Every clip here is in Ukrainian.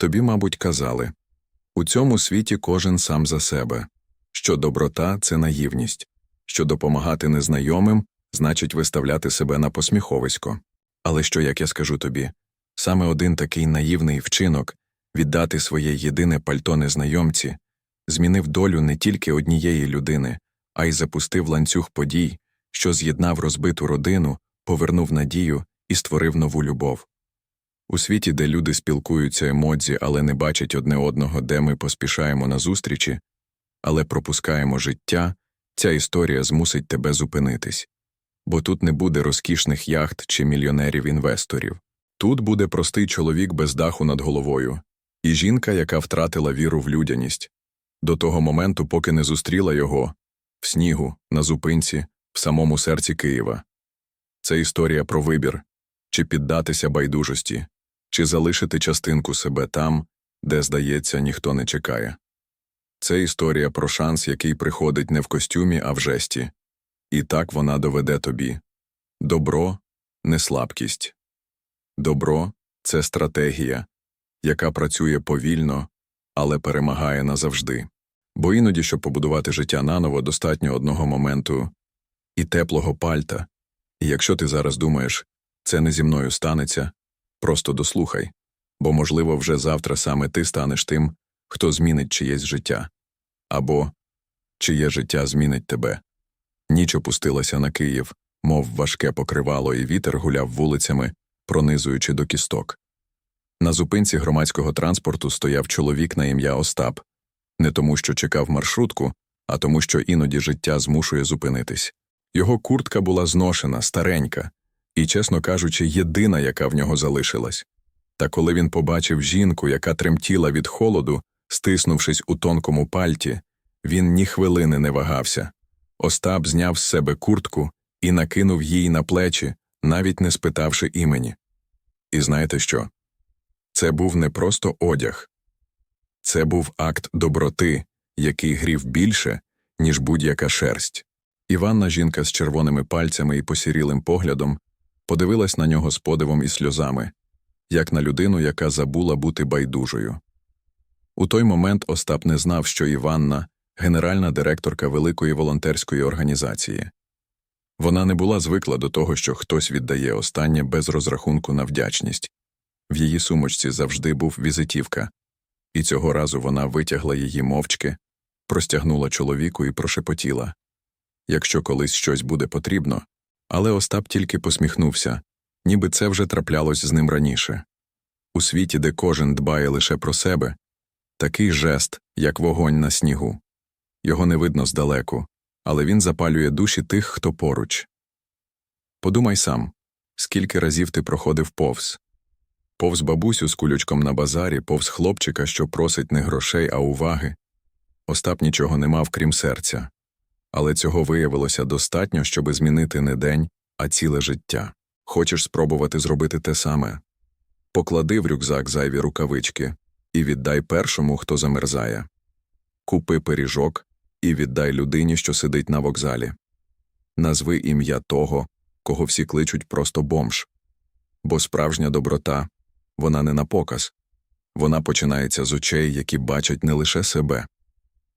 Тобі, мабуть, казали у цьому світі кожен сам за себе, що доброта це наївність, що допомагати незнайомим значить виставляти себе на посміховисько. Але що, як я скажу тобі, саме один такий наївний вчинок віддати своє єдине пальто незнайомці змінив долю не тільки однієї людини, а й запустив ланцюг подій, що з'єднав розбиту родину, повернув надію і створив нову любов. У світі, де люди спілкуються емодзі, але не бачать одне одного, де ми поспішаємо на зустрічі, але пропускаємо життя, ця історія змусить тебе зупинитись. Бо тут не буде розкішних яхт чи мільйонерів-інвесторів. Тут буде простий чоловік без даху над головою, і жінка, яка втратила віру в людяність, до того моменту, поки не зустріла його в снігу, на зупинці, в самому серці Києва. Це історія про вибір чи піддатися байдужості, чи залишити частинку себе там, де, здається, ніхто не чекає. Це історія про шанс, який приходить не в костюмі, а в жесті. І так вона доведе тобі добро не слабкість. Добро це стратегія, яка працює повільно, але перемагає назавжди. Бо іноді, щоб побудувати життя наново, достатньо одного моменту і теплого пальта. І якщо ти зараз думаєш, це не зі мною станеться, просто дослухай, бо, можливо, вже завтра саме ти станеш тим, хто змінить чиєсь життя, або чиє життя змінить тебе. Ніч опустилася на Київ, мов важке покривало, і вітер гуляв вулицями, пронизуючи до кісток. На зупинці громадського транспорту стояв чоловік на ім'я Остап, не тому, що чекав маршрутку, а тому, що іноді життя змушує зупинитись. Його куртка була зношена, старенька, і, чесно кажучи, єдина, яка в нього залишилась. Та коли він побачив жінку, яка тремтіла від холоду, стиснувшись у тонкому пальті, він ні хвилини не вагався. Остап зняв з себе куртку і накинув їй на плечі, навіть не спитавши імені. І знаєте що? Це був не просто одяг. Це був акт доброти, який грів більше, ніж будь-яка шерсть. Іванна, жінка з червоними пальцями і посірілим поглядом, подивилась на нього з подивом і сльозами, як на людину, яка забула бути байдужою. У той момент Остап не знав, що Іванна генеральна директорка великої волонтерської організації. Вона не була звикла до того, що хтось віддає останнє без розрахунку на вдячність. В її сумочці завжди був візитівка, і цього разу вона витягла її мовчки, простягнула чоловіку і прошепотіла якщо колись щось буде потрібно. Але Остап тільки посміхнувся, ніби це вже траплялось з ним раніше. У світі, де кожен дбає лише про себе, такий жест, як вогонь на снігу. Його не видно здалеку, але він запалює душі тих, хто поруч. Подумай сам, скільки разів ти проходив повз повз бабусю з кулючком на базарі, повз хлопчика, що просить не грошей, а уваги. Остап нічого не мав, крім серця. Але цього виявилося достатньо, щоби змінити не день, а ціле життя. Хочеш спробувати зробити те саме? Поклади в рюкзак зайві рукавички і віддай першому, хто замерзає. Купи пиріжок і віддай людині, що сидить на вокзалі. Назви ім'я того, кого всі кличуть просто бомж. Бо справжня доброта вона не на показ, вона починається з очей, які бачать не лише себе.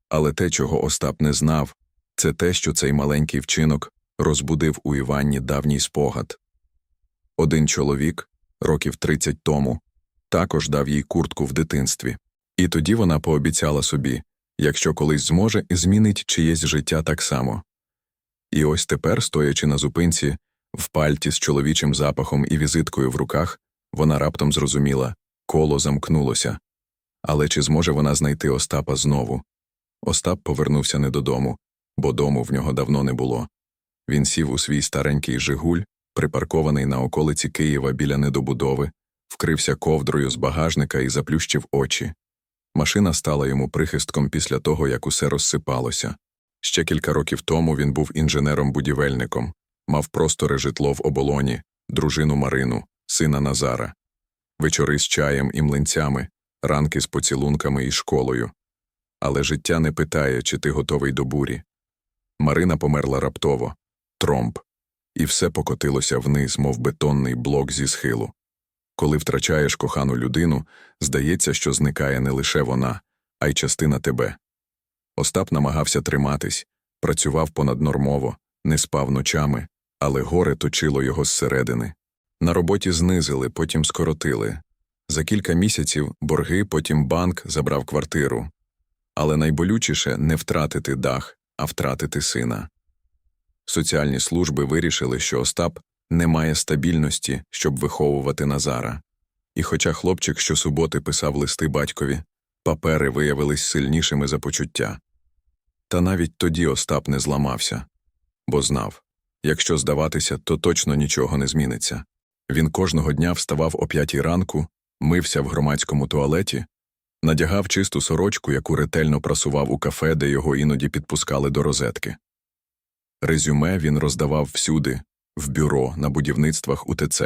Але те, чого Остап не знав, це те, що цей маленький вчинок розбудив у Іванні давній спогад. Один чоловік, років 30 тому, також дав їй куртку в дитинстві, і тоді вона пообіцяла собі якщо колись зможе, змінить чиєсь життя так само. І ось тепер, стоячи на зупинці, в пальті з чоловічим запахом і візиткою в руках, вона раптом зрозуміла коло замкнулося. Але чи зможе вона знайти Остапа знову? Остап повернувся не додому, бо дому в нього давно не було. Він сів у свій старенький Жигуль, припаркований на околиці Києва біля недобудови, вкрився ковдрою з багажника і заплющив очі. Машина стала йому прихистком після того, як усе розсипалося. Ще кілька років тому він був інженером-будівельником, мав просторе житло в оболоні, дружину Марину, сина Назара, вечори з чаєм і млинцями, ранки з поцілунками і школою. Але життя не питає, чи ти готовий до бурі. Марина померла раптово, тромб, і все покотилося вниз, мов бетонний блок зі схилу. Коли втрачаєш кохану людину, здається, що зникає не лише вона, а й частина тебе. Остап намагався триматись, працював понаднормово, не спав ночами, але горе точило його зсередини. На роботі знизили, потім скоротили. За кілька місяців борги, потім банк забрав квартиру. Але найболючіше не втратити дах, а втратити сина. Соціальні служби вирішили, що Остап не має стабільності, щоб виховувати Назара. І хоча хлопчик щосуботи писав листи батькові, папери виявились сильнішими за почуття. Та навіть тоді Остап не зламався, бо знав якщо здаватися, то точно нічого не зміниться. Він кожного дня вставав о п'ятій ранку, мився в громадському туалеті, надягав чисту сорочку, яку ретельно прасував у кафе, де його іноді підпускали до розетки. Резюме він роздавав всюди в бюро, на будівництвах УТЦ.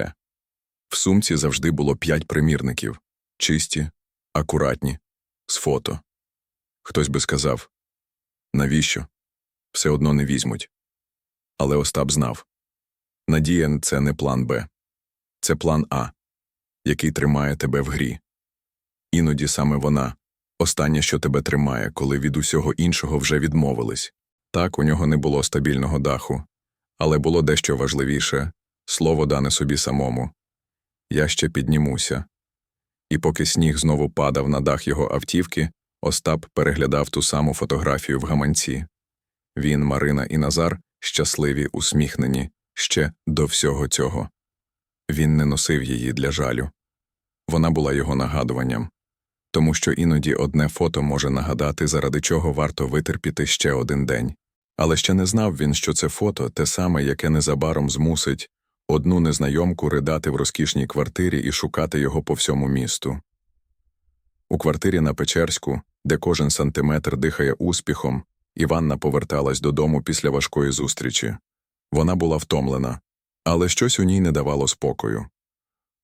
В сумці завжди було п'ять примірників чисті, акуратні, з фото. Хтось би сказав навіщо? Все одно не візьмуть. Але Остап знав Надія це не план Б, це план А, який тримає тебе в грі. Іноді саме вона останнє, що тебе тримає, коли від усього іншого вже відмовились. Так, у нього не було стабільного даху, але було дещо важливіше слово дане собі самому. Я ще піднімуся. І поки сніг знову падав на дах його автівки, Остап переглядав ту саму фотографію в гаманці. Він, Марина і Назар щасливі, усміхнені ще до всього цього. Він не носив її для жалю. Вона була його нагадуванням, тому що іноді одне фото може нагадати, заради чого варто витерпіти ще один день. Але ще не знав він, що це фото те саме, яке незабаром змусить одну незнайомку ридати в розкішній квартирі і шукати його по всьому місту. У квартирі на Печерську, де кожен сантиметр дихає успіхом, Іванна поверталась додому після важкої зустрічі. Вона була втомлена, але щось у ній не давало спокою.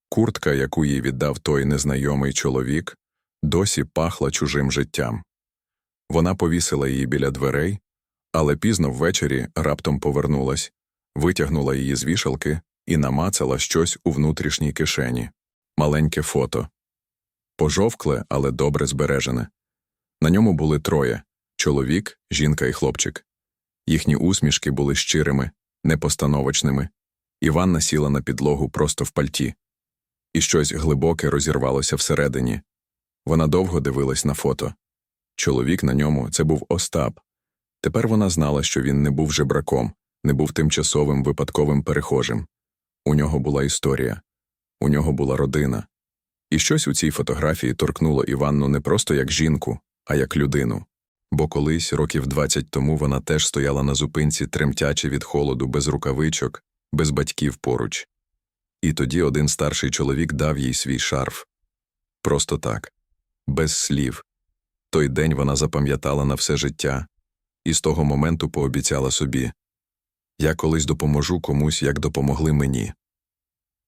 Куртка, яку їй віддав той незнайомий чоловік, досі пахла чужим життям. Вона повісила її біля дверей, але пізно ввечері раптом повернулась, витягнула її з вішалки і намацала щось у внутрішній кишені маленьке фото. Пожовкле, але добре збережене. На ньому були троє чоловік, жінка і хлопчик. Їхні усмішки були щирими, непостановочними. Іванна сіла на підлогу просто в пальті, і щось глибоке розірвалося всередині. Вона довго дивилась на фото. Чоловік на ньому це був Остап. Тепер вона знала, що він не був жебраком, не був тимчасовим випадковим перехожим. У нього була історія, у нього була родина. І щось у цій фотографії торкнуло Іванну не просто як жінку, а як людину. Бо колись, років двадцять тому, вона теж стояла на зупинці, тремтячи від холоду, без рукавичок, без батьків поруч. І тоді один старший чоловік дав їй свій шарф. Просто так, без слів. Той день вона запам'ятала на все життя, і з того моменту пообіцяла собі я колись допоможу комусь, як допомогли мені.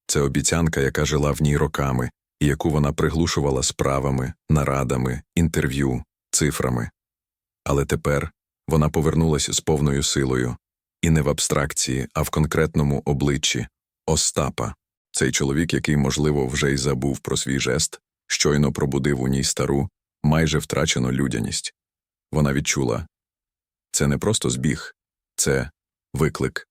Це обіцянка, яка жила в ній роками, і яку вона приглушувала справами, нарадами, інтерв'ю, цифрами. Але тепер вона повернулася з повною силою, і не в абстракції, а в конкретному обличчі Остапа, цей чоловік, який, можливо, вже й забув про свій жест, щойно пробудив у ній стару, майже втрачену людяність. Вона відчула це не просто збіг, це виклик.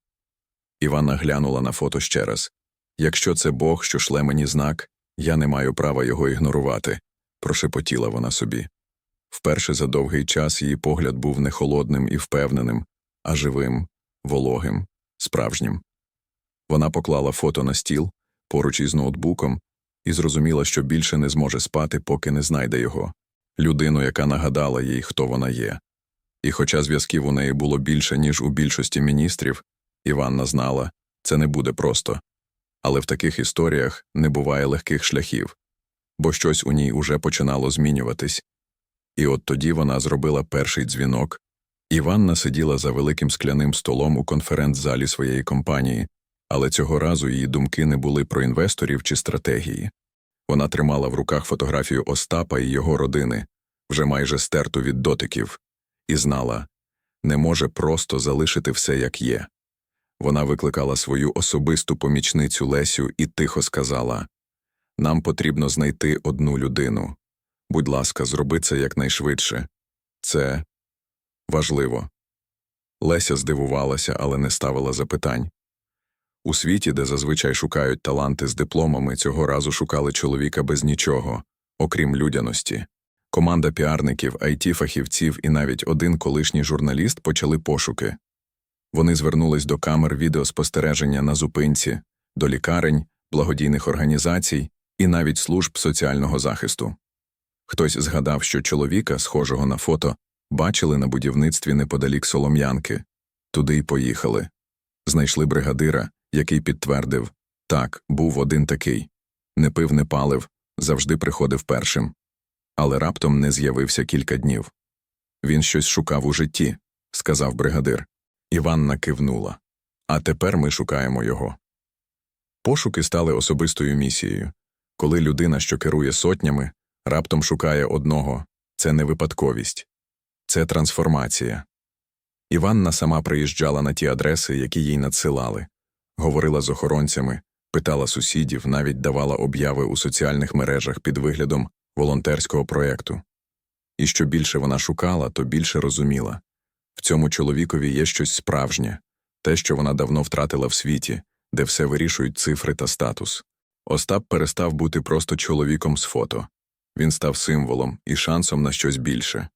Іванна глянула на фото ще раз якщо це Бог, що шле мені знак, я не маю права його ігнорувати, прошепотіла вона собі. Вперше за довгий час її погляд був не холодним і впевненим, а живим, вологим, справжнім. Вона поклала фото на стіл поруч із ноутбуком і зрозуміла, що більше не зможе спати, поки не знайде його людину, яка нагадала їй, хто вона є. І хоча зв'язків у неї було більше, ніж у більшості міністрів, Іванна знала, це не буде просто. Але в таких історіях не буває легких шляхів, бо щось у ній уже починало змінюватись. І от тоді вона зробила перший дзвінок. Іванна сиділа за великим скляним столом у конференц-залі своєї компанії, але цього разу її думки не були про інвесторів чи стратегії. Вона тримала в руках фотографію Остапа і його родини, вже майже стерту від дотиків, і знала не може просто залишити все як є. Вона викликала свою особисту помічницю Лесю і тихо сказала Нам потрібно знайти одну людину. Будь ласка, зроби це якнайшвидше. Це важливо. Леся здивувалася, але не ставила запитань. У світі, де зазвичай шукають таланти з дипломами, цього разу шукали чоловіка без нічого, окрім людяності. Команда піарників, IT-фахівців і навіть один колишній журналіст почали пошуки. Вони звернулись до камер відеоспостереження на зупинці, до лікарень, благодійних організацій і навіть служб соціального захисту. Хтось згадав, що чоловіка, схожого на фото, бачили на будівництві неподалік Солом'янки. Туди й поїхали. Знайшли бригадира, який підтвердив так, був один такий. Не пив, не палив, завжди приходив першим. Але раптом не з'явився кілька днів. Він щось шукав у житті, сказав бригадир. Іванна кивнула. А тепер ми шукаємо його. Пошуки стали особистою місією. Коли людина, що керує сотнями, раптом шукає одного, це не випадковість, це трансформація. Іванна сама приїжджала на ті адреси, які їй надсилали, говорила з охоронцями, питала сусідів, навіть давала обяви у соціальних мережах під виглядом волонтерського проєкту. І що більше вона шукала, то більше розуміла в цьому чоловікові є щось справжнє, те, що вона давно втратила в світі, де все вирішують цифри та статус. Остап перестав бути просто чоловіком з фото. Він став символом і шансом на щось більше.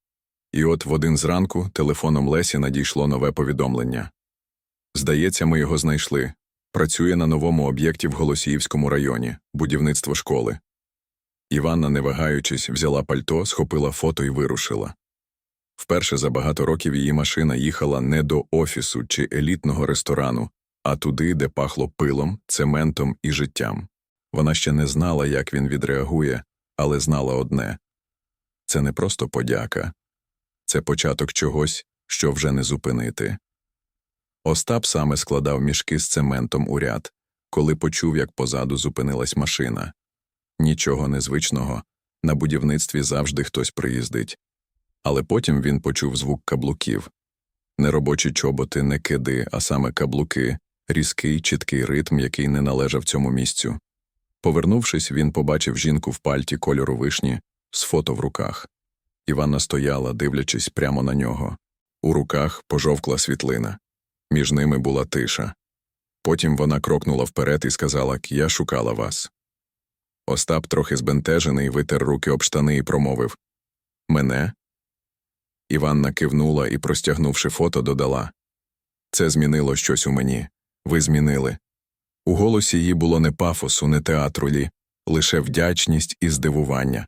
І от в один зранку телефоном Лесі надійшло нове повідомлення. Здається, ми його знайшли. Працює на новому об'єкті в Голосіївському районі, будівництво школи. Іванна, не вагаючись, взяла пальто, схопила фото і вирушила. Вперше за багато років її машина їхала не до офісу чи елітного ресторану, а туди, де пахло пилом, цементом і життям. Вона ще не знала, як він відреагує, але знала одне це не просто подяка, це початок чогось, що вже не зупинити. Остап саме складав мішки з цементом у ряд, коли почув, як позаду зупинилась машина. Нічого незвичного, на будівництві завжди хтось приїздить. Але потім він почув звук каблуків. Не робочі чоботи, не киди, а саме каблуки, різкий, чіткий ритм, який не належав цьому місцю. Повернувшись, він побачив жінку в пальті кольору вишні з фото в руках. Іванна стояла, дивлячись прямо на нього. У руках пожовкла світлина. Між ними була тиша. Потім вона крокнула вперед і сказала Я шукала вас. Остап, трохи збентежений, витер руки об штани і промовив Мене? Іванна кивнула і, простягнувши фото, додала Це змінило щось у мені. Ви змінили. У голосі її було не пафосу, не театрулі, лише вдячність і здивування.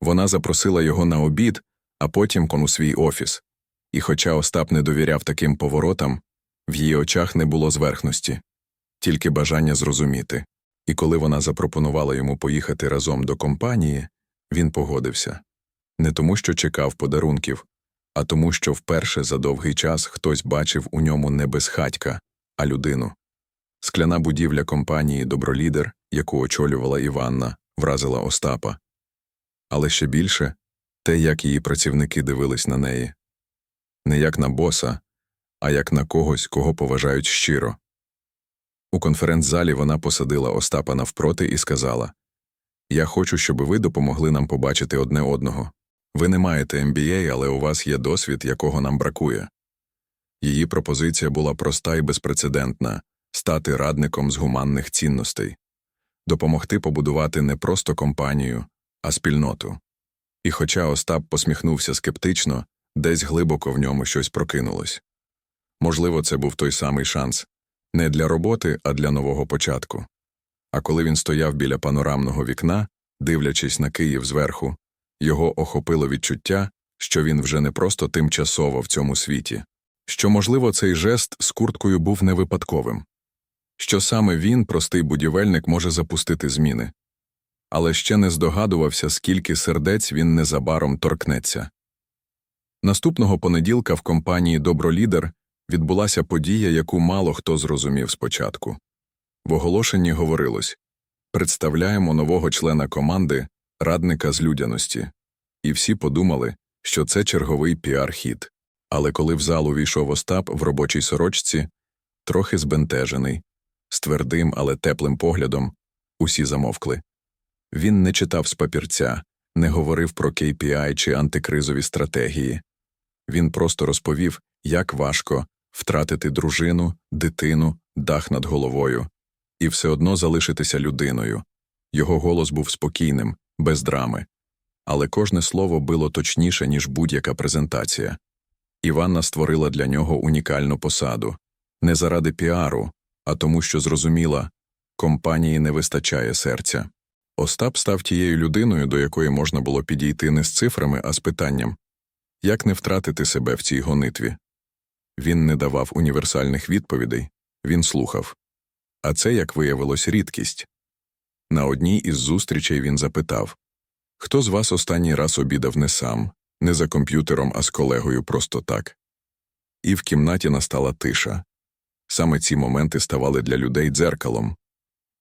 Вона запросила його на обід, а потім кон у свій офіс. І хоча Остап не довіряв таким поворотам, в її очах не було зверхності, тільки бажання зрозуміти. І коли вона запропонувала йому поїхати разом до компанії, він погодився не тому, що чекав подарунків, а тому, що вперше за довгий час хтось бачив у ньому не безхатька, а людину. Скляна будівля компанії Добролідер, яку очолювала Іванна, вразила Остапа. Але ще більше те, як її працівники дивились на неї не як на боса, а як на когось, кого поважають щиро. У конференц-залі вона посадила Остапа навпроти і сказала Я хочу, щоб ви допомогли нам побачити одне одного. Ви не маєте MBA, але у вас є досвід, якого нам бракує. Її пропозиція була проста і безпрецедентна стати радником з гуманних цінностей, допомогти побудувати не просто компанію, а спільноту. І хоча Остап посміхнувся скептично, десь глибоко в ньому щось прокинулось. Можливо, це був той самий шанс не для роботи, а для нового початку. А коли він стояв біля панорамного вікна, дивлячись на Київ зверху, його охопило відчуття, що він вже не просто тимчасово в цьому світі, що, можливо, цей жест з курткою був не випадковим, що саме він, простий будівельник, може запустити зміни. Але ще не здогадувався, скільки сердець він незабаром торкнеться. Наступного понеділка в компанії Добролідер відбулася подія, яку мало хто зрозумів спочатку. В оголошенні говорилось представляємо нового члена команди, радника з людяності. І всі подумали, що це черговий піар-хід. Але коли в зал увійшов Остап в робочій сорочці, трохи збентежений, з твердим, але теплим поглядом, усі замовкли. Він не читав з папірця, не говорив про KPI чи антикризові стратегії. Він просто розповів, як важко втратити дружину, дитину, дах над головою і все одно залишитися людиною. Його голос був спокійним, без драми. Але кожне слово було точніше, ніж будь-яка презентація. Іванна створила для нього унікальну посаду не заради піару, а тому, що зрозуміла компанії не вистачає серця. Остап став тією людиною, до якої можна було підійти не з цифрами, а з питанням як не втратити себе в цій гонитві. Він не давав універсальних відповідей, він слухав. А це, як виявилось, рідкість. На одній із зустрічей він запитав Хто з вас останній раз обідав не сам, не за комп'ютером, а з колегою просто так? І в кімнаті настала тиша. Саме ці моменти ставали для людей дзеркалом,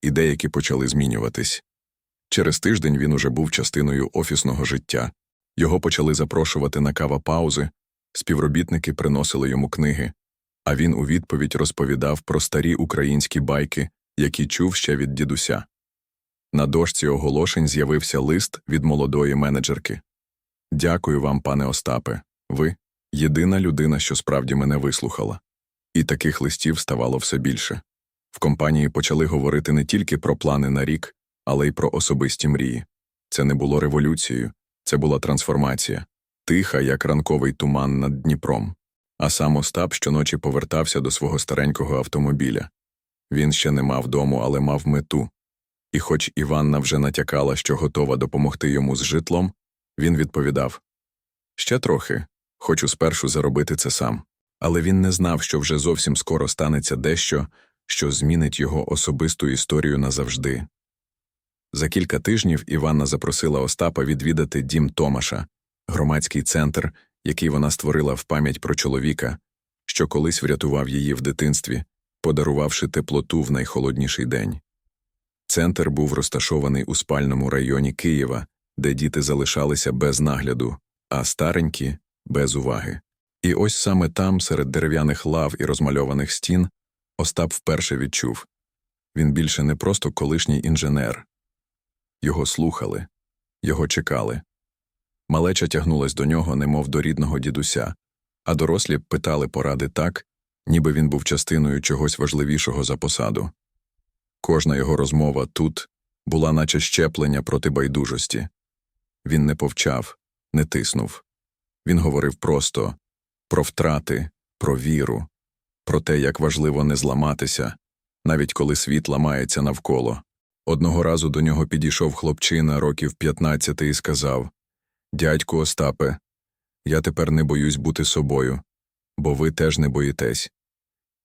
і деякі почали змінюватись. Через тиждень він уже був частиною офісного життя. Його почали запрошувати на кава паузи, співробітники приносили йому книги, а він у відповідь розповідав про старі українські байки, які чув ще від дідуся. На дошці оголошень з'явився лист від молодої менеджерки. Дякую вам, пане Остапе. Ви єдина людина, що справді мене вислухала. І таких листів ставало все більше. В компанії почали говорити не тільки про плани на рік, але й про особисті мрії. Це не було революцією, це була трансформація, тиха, як ранковий туман над Дніпром. А сам Остап щоночі повертався до свого старенького автомобіля. Він ще не мав дому, але мав мету. І хоч Іванна вже натякала, що готова допомогти йому з житлом, він відповідав Ще трохи, хочу спершу заробити це сам. Але він не знав, що вже зовсім скоро станеться дещо, що змінить його особисту історію назавжди. За кілька тижнів Іванна запросила Остапа відвідати дім Томаша, громадський центр, який вона створила в пам'ять про чоловіка, що колись врятував її в дитинстві, подарувавши теплоту в найхолодніший день. Центр був розташований у спальному районі Києва, де діти залишалися без нагляду, а старенькі без уваги. І ось саме там, серед дерев'яних лав і розмальованих стін, Остап вперше відчув він більше не просто колишній інженер. Його слухали, його чекали. Малеча тягнулась до нього, немов до рідного дідуся, а дорослі питали поради так, ніби він був частиною чогось важливішого за посаду. Кожна його розмова тут була наче щеплення проти байдужості. Він не повчав, не тиснув. Він говорив просто про втрати, про віру, про те, як важливо не зламатися, навіть коли світ ламається навколо. Одного разу до нього підійшов хлопчина років 15 і сказав Дядьку Остапе, я тепер не боюсь бути собою, бо ви теж не боїтесь.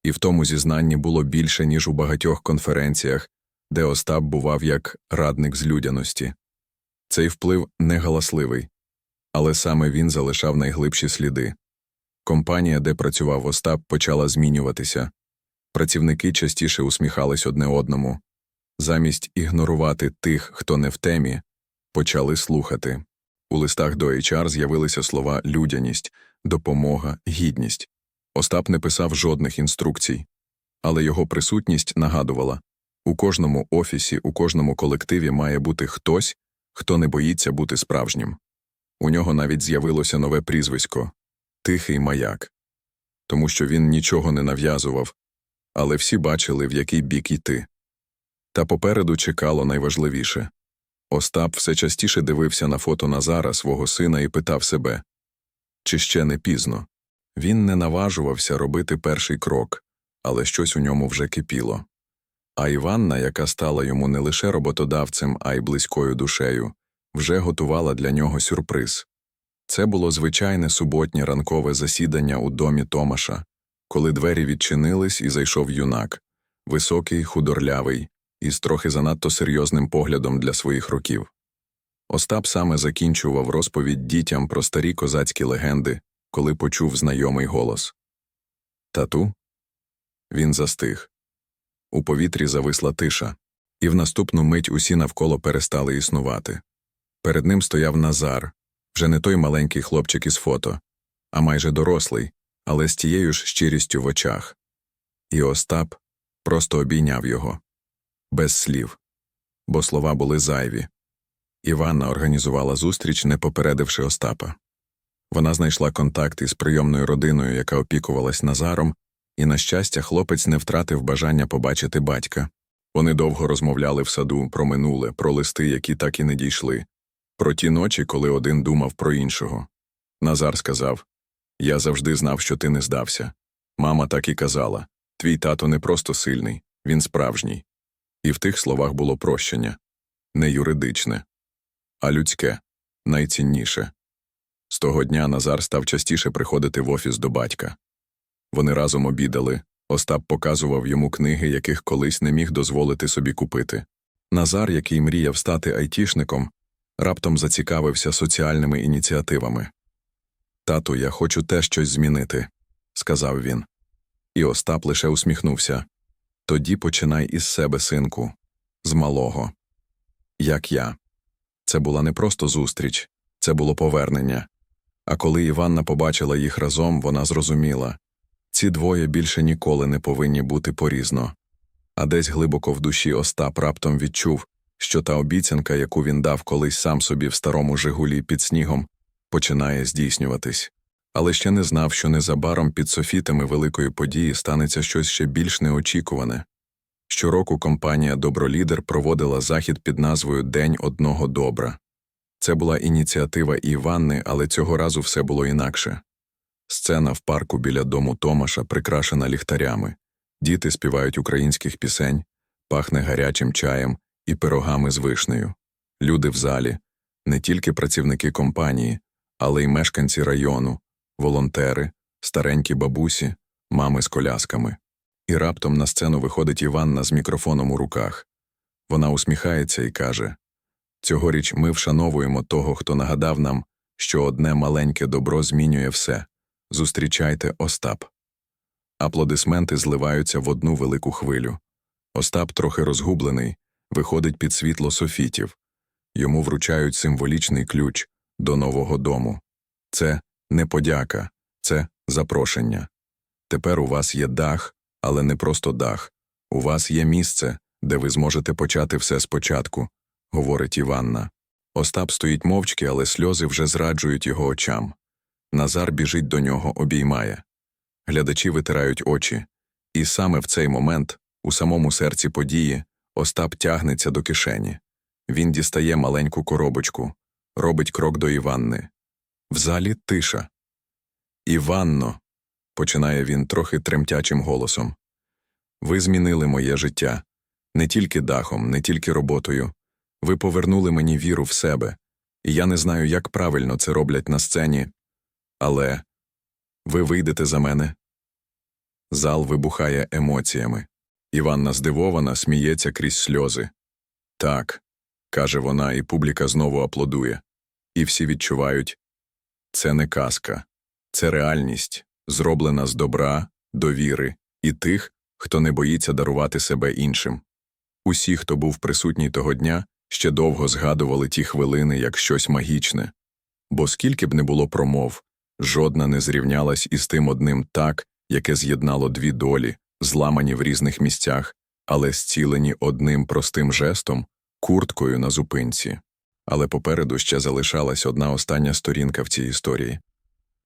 І в тому зізнанні було більше, ніж у багатьох конференціях, де Остап бував як радник з людяності. Цей вплив не галасливий, але саме він залишав найглибші сліди. Компанія, де працював Остап, почала змінюватися. Працівники частіше усміхались одне одному. Замість ігнорувати тих, хто не в темі, почали слухати. У листах до HR з'явилися слова людяність, допомога, гідність. Остап не писав жодних інструкцій, але його присутність нагадувала у кожному офісі, у кожному колективі має бути хтось, хто не боїться бути справжнім. У нього навіть з'явилося нове прізвисько Тихий маяк, тому що він нічого не нав'язував, але всі бачили, в який бік йти. Та попереду чекало найважливіше Остап все частіше дивився на фото Назара, свого сина, і питав себе чи ще не пізно. Він не наважувався робити перший крок, але щось у ньому вже кипіло. А Іванна, яка стала йому не лише роботодавцем, а й близькою душею, вже готувала для нього сюрприз. Це було звичайне суботнє ранкове засідання у домі Томаша, коли двері відчинились і зайшов юнак високий, худорлявий, із трохи занадто серйозним поглядом для своїх років. Остап саме закінчував розповідь дітям про старі козацькі легенди, коли почув знайомий голос. Тату? Він застиг. У повітрі зависла тиша, і в наступну мить усі навколо перестали існувати. Перед ним стояв Назар, вже не той маленький хлопчик із фото, а майже дорослий, але з тією ж щирістю в очах. І Остап просто обійняв його без слів, бо слова були зайві. Іванна організувала зустріч, не попередивши Остапа. Вона знайшла контакт із прийомною родиною, яка опікувалась Назаром, і, на щастя, хлопець не втратив бажання побачити батька. Вони довго розмовляли в саду про минуле, про листи, які так і не дійшли, про ті ночі, коли один думав про іншого. Назар сказав Я завжди знав, що ти не здався. Мама так і казала твій тато не просто сильний, він справжній. І в тих словах було прощення не юридичне, а людське, найцінніше. З того дня Назар став частіше приходити в офіс до батька. Вони разом обідали, Остап показував йому книги, яких колись не міг дозволити собі купити. Назар, який мріяв стати айтішником, раптом зацікавився соціальними ініціативами. Тату, я хочу теж щось змінити, сказав він. І Остап лише усміхнувся. Тоді починай із себе, синку, з малого. Як я. Це була не просто зустріч, це було повернення. А коли Іванна побачила їх разом, вона зрозуміла ці двоє більше ніколи не повинні бути порізно. А десь глибоко в душі Остап раптом відчув, що та обіцянка, яку він дав колись сам собі в старому Жигулі під снігом, починає здійснюватись. Але ще не знав, що незабаром під софітами великої події станеться щось ще більш неочікуване. Щороку компанія Добролідер проводила захід під назвою День одного добра. Це була ініціатива Іванни, але цього разу все було інакше. Сцена в парку біля дому Томаша прикрашена ліхтарями, діти співають українських пісень, пахне гарячим чаєм і пирогами з вишнею. Люди в залі не тільки працівники компанії, але й мешканці району, волонтери, старенькі бабусі, мами з колясками. І раптом на сцену виходить Іванна з мікрофоном у руках. Вона усміхається і каже Цьогоріч ми вшановуємо того, хто нагадав нам, що одне маленьке добро змінює все. Зустрічайте Остап. Аплодисменти зливаються в одну велику хвилю. Остап, трохи розгублений, виходить під світло софітів. Йому вручають символічний ключ до нового дому. Це не подяка, це запрошення. Тепер у вас є дах, але не просто дах. У вас є місце, де ви зможете почати все спочатку, говорить Іванна. Остап стоїть мовчки, але сльози вже зраджують його очам. Назар біжить до нього, обіймає. Глядачі витирають очі. І саме в цей момент, у самому серці події, Остап тягнеться до кишені. Він дістає маленьку коробочку, робить крок до Іванни. В залі тиша. Іванно, починає він трохи тремтячим голосом. Ви змінили моє життя не тільки дахом, не тільки роботою. Ви повернули мені віру в себе, і я не знаю, як правильно це роблять на сцені, але ви вийдете за мене. Зал вибухає емоціями. Іванна здивована, сміється крізь сльози. Так, каже вона, і публіка знову аплодує. І всі відчувають це не казка, це реальність, зроблена з добра, довіри і тих, хто не боїться дарувати себе іншим. Усі, хто був присутній того дня, ще довго згадували ті хвилини як щось магічне, бо скільки б не було промов, жодна не зрівнялась із тим одним так, яке з'єднало дві долі, зламані в різних місцях, але зцілені одним простим жестом, курткою на зупинці. Але попереду ще залишалась одна остання сторінка в цій історії.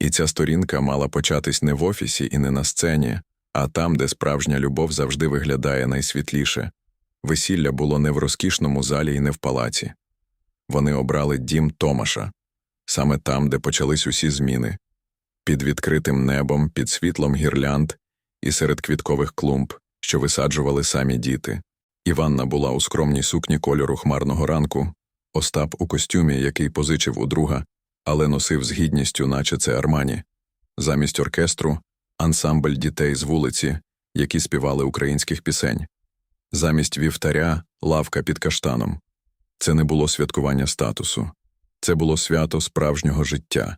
І ця сторінка мала початись не в офісі і не на сцені, а там, де справжня любов завжди виглядає найсвітліше. Весілля було не в розкішному залі і не в палаці. Вони обрали дім Томаша, саме там, де почались усі зміни, під відкритим небом, під світлом гірлянд і серед квіткових клумб, що висаджували самі діти. Іванна була у скромній сукні кольору хмарного ранку, Остап у костюмі, який позичив у друга, але носив з гідністю, наче це армані. Замість оркестру ансамбль дітей з вулиці, які співали українських пісень. Замість вівтаря лавка під каштаном. Це не було святкування статусу, це було свято справжнього життя.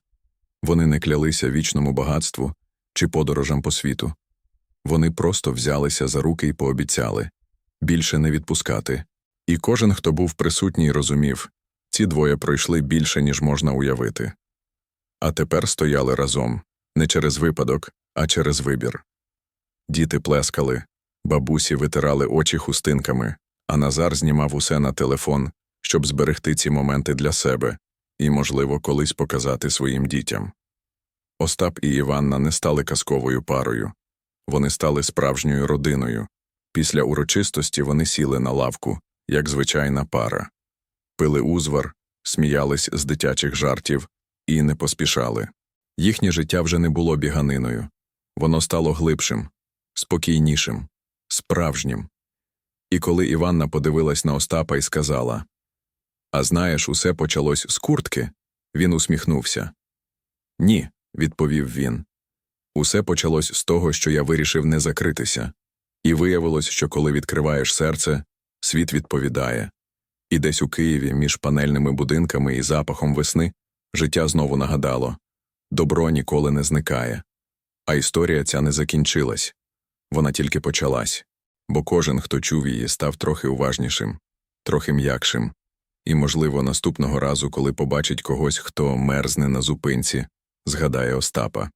Вони не клялися вічному багатству чи подорожам по світу. Вони просто взялися за руки і пообіцяли більше не відпускати. І кожен, хто був присутній, розумів ці двоє пройшли більше, ніж можна уявити. А тепер стояли разом не через випадок, а через вибір. Діти плескали, бабусі витирали очі хустинками, а Назар знімав усе на телефон, щоб зберегти ці моменти для себе і, можливо, колись показати своїм дітям. Остап і Іванна не стали казковою парою. Вони стали справжньою родиною. Після урочистості вони сіли на лавку, як звичайна пара. Пили узвар, сміялись з дитячих жартів і не поспішали. Їхнє життя вже не було біганиною. Воно стало глибшим, спокійнішим, справжнім. І коли Іванна подивилась на Остапа і сказала А знаєш, усе почалось з куртки, він усміхнувся. Ні, відповів він. Усе почалось з того, що я вирішив не закритися. І виявилось, що коли відкриваєш серце, світ відповідає. І десь у Києві, між панельними будинками і запахом весни, життя знову нагадало добро ніколи не зникає. А історія ця не закінчилась вона тільки почалась, бо кожен, хто чув її, став трохи уважнішим, трохи м'якшим, і, можливо, наступного разу, коли побачить когось, хто мерзне на зупинці, згадає Остапа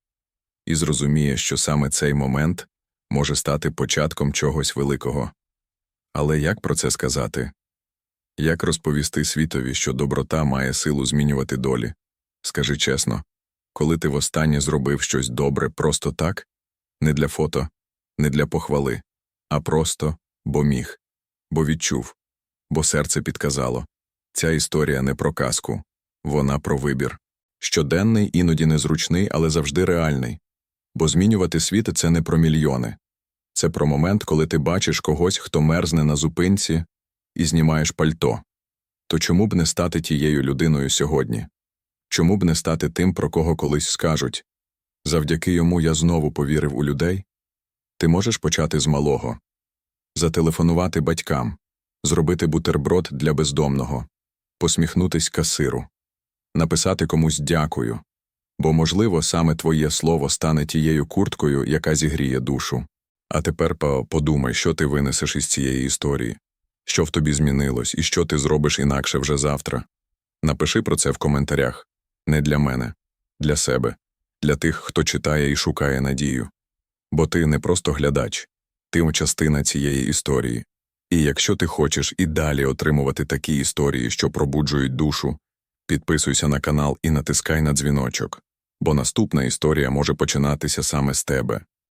і зрозуміє, що саме цей момент може стати початком чогось великого. Але як про це сказати? Як розповісти світові, що доброта має силу змінювати долі? Скажи чесно, коли ти востаннє зробив щось добре просто так, не для фото, не для похвали, а просто бо міг, бо відчув, бо серце підказало. Ця історія не про казку, вона про вибір. Щоденний, іноді незручний, але завжди реальний. Бо змінювати світ це не про мільйони. Це про момент, коли ти бачиш когось, хто мерзне на зупинці, і знімаєш пальто. То чому б не стати тією людиною сьогодні? Чому б не стати тим, про кого колись скажуть? Завдяки йому я знову повірив у людей? Ти можеш почати з малого зателефонувати батькам, зробити бутерброд для бездомного, посміхнутись касиру, написати комусь дякую, бо, можливо, саме твоє слово стане тією курткою, яка зігріє душу. А тепер по- подумай, що ти винесеш із цієї історії, що в тобі змінилось і що ти зробиш інакше вже завтра. Напиши про це в коментарях не для мене, для себе, для тих, хто читає і шукає надію. Бо ти не просто глядач, ти частина цієї історії. І якщо ти хочеш і далі отримувати такі історії, що пробуджують душу, підписуйся на канал і натискай на дзвіночок, бо наступна історія може починатися саме з тебе.